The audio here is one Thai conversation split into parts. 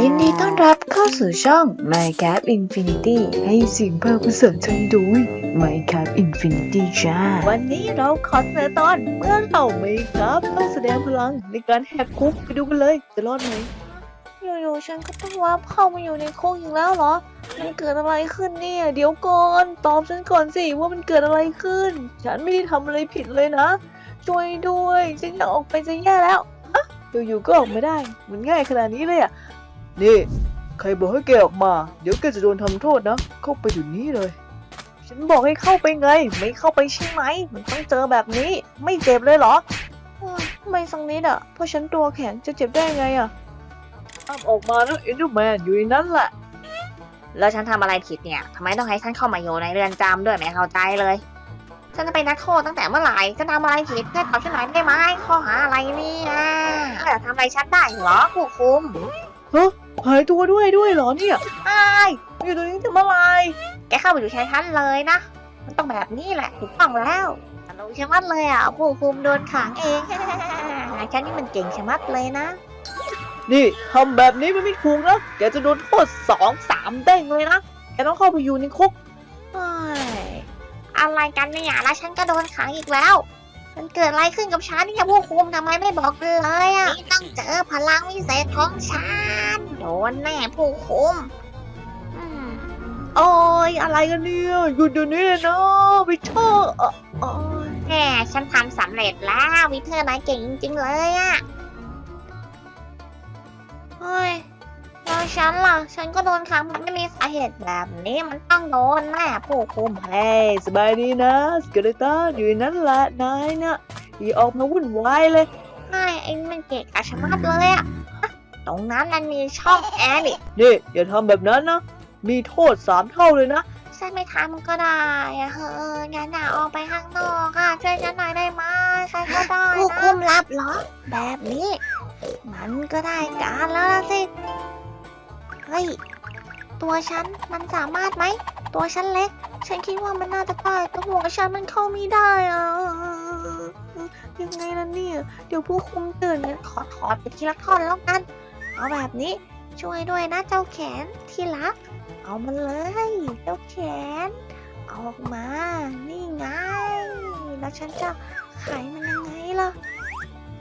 ยินดีต้อนรับเข้าสู่ช่อง Minecraft Infinity ให้เสิ่งภาคภาษาไทยโดย Minecraft Infinity จ้า วันนี้เราขอเสนอตอนเมื่อเราไม่ครับต้องแสดงพลังในการแหกคุกไปดูกันเลย จะรอดไหมอยู่ๆฉันก็ต้องวับเข้ามาอยู่ในคุกอีกแล้วเหรอ มันเกิดอะไรขึ้นเนี่ย เดี๋ยวก่อน ตอบฉันก่อนสิว่ามันเกิดอะไรขึ้น ฉันไม่ได้ทำอะไรผิดเลยนะ ช่วยด้วย ฉันอยากออกไปจะแย่แล้ว อยู่ๆก็ออกไม่ได้ มันง่ายขนาดนี้เลยอะ นี่ ใครบอกให้แกออกมา เดี๋ยวแกจะโดนทำโทษนะ เข้าไปอยู่นี้เลย ฉันบอกให้เข้าไปไง ไม่เข้าไปใช่ไหม มันต้องเจอแบบนี้ ไม่เจ็บเลยเหรอไม่สักนิดอะ เพราะฉันตัวแข็งจะเจ็บได้ไงอะห้ามออกมานะเอ็นดูแมนอยู่ในนั้นแหละ แล้วฉันทำอะไรผิดเนี่ยทำไมต้องให้ฉันเข้ามาอยู่ในเรือนจำด้วยไม่เข้าใจเลย ฉันจะเป็นนักโทษตั้งแต่เมื่อไหร่ฉันทำอะไรผิดช่วยตอบฉันหน่อยได้ไหมข้อหาอะไรเนี่ยเออทำอะไรฉันได้เหรอผู้คุมหายตัวด้วยด้วยเหรอเนี่ยไอ้ายอยู่ตรงนี้ทำอะไรแกเข้ามาอยู่ชายชั้นเลยนะ มันต้องแบบนี้แหละถูกต้องแล้วฉันรู้ใช่ไหมดเลยอะผู้คุมโดนขังเองฉันนี่มันเก่งใช่ไหมดเลยนะ นี่ทำแบบนี้มันไม่ถูกนะแกจะโดนโทษสองสามเด้งเลยนะแกต้องเข้าไปอยู่ในคุกเฮ้ย อะไรกันเนี่ยแล้วฉันก็โดนขังอีกแล้ว มันเกิดอะไรขึ้นกับฉันเนี่ยผู้คุมทำไมไม่บอกเลยอะนี่ต้องเจอพลังวิเศษของฉันโดนแน่ผู้คุมอืมโอ้ยอะไรกันเนี่ยหยุดเดี๋ยวนี้เลยนะไปเถอะเอ่อโอ้ยแหมฉันทำสำเร็จแล้ววิเทอร์นายเก่งจริงๆเลยอะเฮ้ยแล้ว ฉันล่ะฉันก็โดนขังมันไม่มีสาเหตุแบบนี้มันต้องโดนแน่ผู้คุมเฮ้ยสบายดีนะสเกเลตันอยู่ในนั้นแหละนายนะอย่าออกมาวุ่นวายเลยใช่ไอ้นี่มันเกะกะชะมัดเลยอะฮะตรงนั้นมันมีช่องแอร์นี่นี่อย่าทำแบบนั้นนะมีโทษสามเท่าเลยนะฉันไม่ทำก็ได้อะเฮ้ยงั้นน่ะออกไปข้างนอกอะช่วยฉันหน่อยได้ไหมใครก็ได้ผู้นะคุมรับเหรอแบบนี้มันก็ได้การแล้วล่ะสิ เฮ้ย ตัวฉันมันสามารถไหม ตัวฉันเล็ก ฉันคิดว่ามันน่าจะได้แต่หัวฉันมันเข้าไม่ได้อะยังไงล่ะเนี่ย เดี๋ยวผู้คุมตื่นงั้นขอถอดไปทีละท่อนแล้วกัน เอาแบบนี้ช่วยด้วยนะเจ้าแขนที่รัก เอามันเลย เจ้าแขน อออกมา นี่ไง แล้วฉันจะไขมันยังไงล่ะ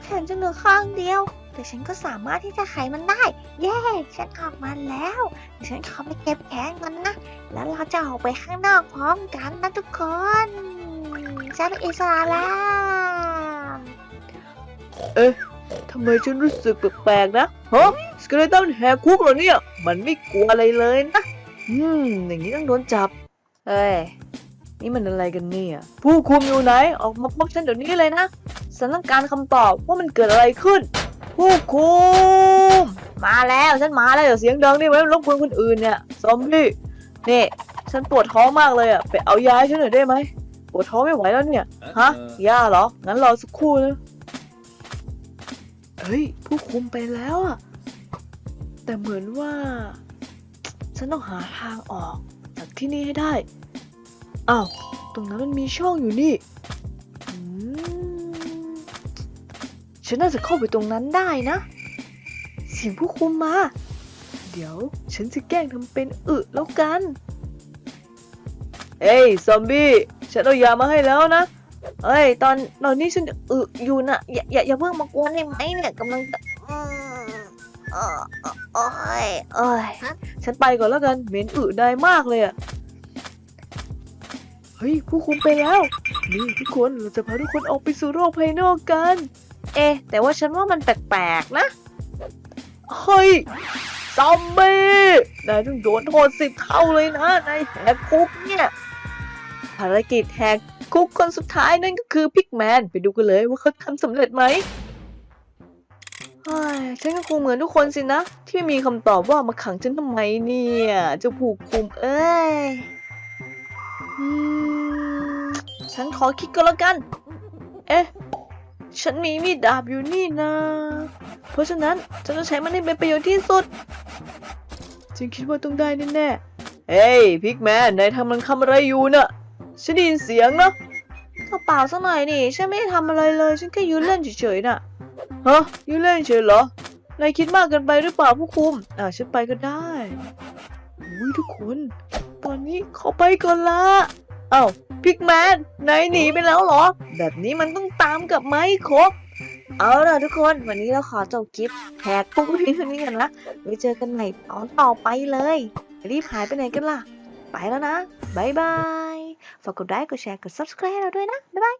แขนจะเหลือข้างเดียว แต่ฉันก็สามารถที่จะไขมันได้ เย้ ฉันออกมาแล้วเดี๋ยวฉันขอไปเก็บแขนกันนะ แล้วเราจะออกไปข้างนอกพร้อมกันนะทุกคน ฉันเป็นอิสระแล้วทำไมฉันรู้สึกแปลกๆนะฮะสเกเลตันแหกคุกเหรอเนี่ย มันไม่กลัวอะไรเลยนะ อืม อย่างนี้ต้องโดนจับ เอ้ย นี่มันอะไรกันเนี่ย ผู้คุมอยู่ไหน ออกมาพบฉันเดี๋ยวนี้เลยนะ ฉันต้องการคำตอบว่ามันเกิดอะไรขึ้น ผู้คุม มาแล้วฉันมาแล้วอย่าเสียงดังดิไว้รบกวนคนอื่นเนี่ยซอมบี้นี่ฉันปวดท้องมากเลยอะไปเอายาให้ฉันหน่อยได้ไหมปวดท้องไม่ไหวแล้วเนี่ยฮะยาเหรองั้นรอสักครู่นะเฮ้ยผู้คุมไปแล้วอะแต่เหมือนว่า ฉันต้องหาทางออกจากที่นี่ให้ได้อ้าวตรงนั้นมันมีช่องอยู่นี่ ฉันน่าจะเข้าไปตรงนั้นได้นะ เสียงผู้คุมมา เดี๋ยวฉันจะแกล้งทำเป็นอึแล้วกันเฮ้ยซอมบี้ฉันเอายามาให้แล้วนะ เอ้ยตอนตอนนี้ฉันอึอยู่นะอย่าอย่าอย่าเพิ่งมากวนได้ไหมเนี่ยกำลังจะอืมเออเออโอ้ยเอ้ยฉันไปก่อนแล้วกันเหม็นอึได้มากเลยอะเฮ้ยผู้คุมไปแล้ว นี่ทุกคนเราจะพาทุกคนออกไปสู่โลกภายนอกกัน เอ๊แต่ว่าฉันว่ามันแปลกๆนะ เฮ้ย ซอมบี้นายต้องโดนโทษสิบเท่าเลยนะนายแหกคุกเนี่ย ภารกิจแหกคุกคนสุดท้ายนั่นก็คือพิกแมน ไปดูกันเลยว่าเขาทำสำเร็จไหมฉันก็คงเหมือนทุกคนสินะ ที่ไม่มีคำตอบว่ามาขังฉันทำไมเนี่ยจะผูกคุมเอ้ยฉันขอคิดก็แล้วกัน เอ๊ะ ฉันมีมีดดาบอยู่นี่นะ เพราะฉะนั้นฉันจะใช้มันให้เป็นประโยชน์ที่สุดฉันคิดว่าต้องได้แน่ๆเฮ้ยพิกแมนนายทำมันทำอะไรอยู่น่ะฉันได้ยินเสียงนะก็เปล่าสักหน่อยนี่ฉันไม่ได้ทำอะไรเลย ฉันแค่ยืนเล่นเฉยๆน่ะฮะยืนเล่นเฉยเหรอนายคิดมากเกินไปหรือเปล่าผู้คุม อ่าฉันไปก็ได้อุ้ยทุกคน ตอนนี้ขอไปก่อนละ เอ้าพิกแมนนายหนีไปแล้วเหรอ แบบนี้มันต้องตามกลับมาให้ครบ เอาล่ะทุกคน วันนี้เราขอจบคลิปแหกคุกไว้เท่านี้กันนะไว้เจอกันใหม่ตอนต่อไปเลย รีบหายไปไหนกันล่ะ ไปแล้วนะบายบาย ฝากกดไลค์กดแชร์กด subscribe เราด้วยนะ บ๊ายบาย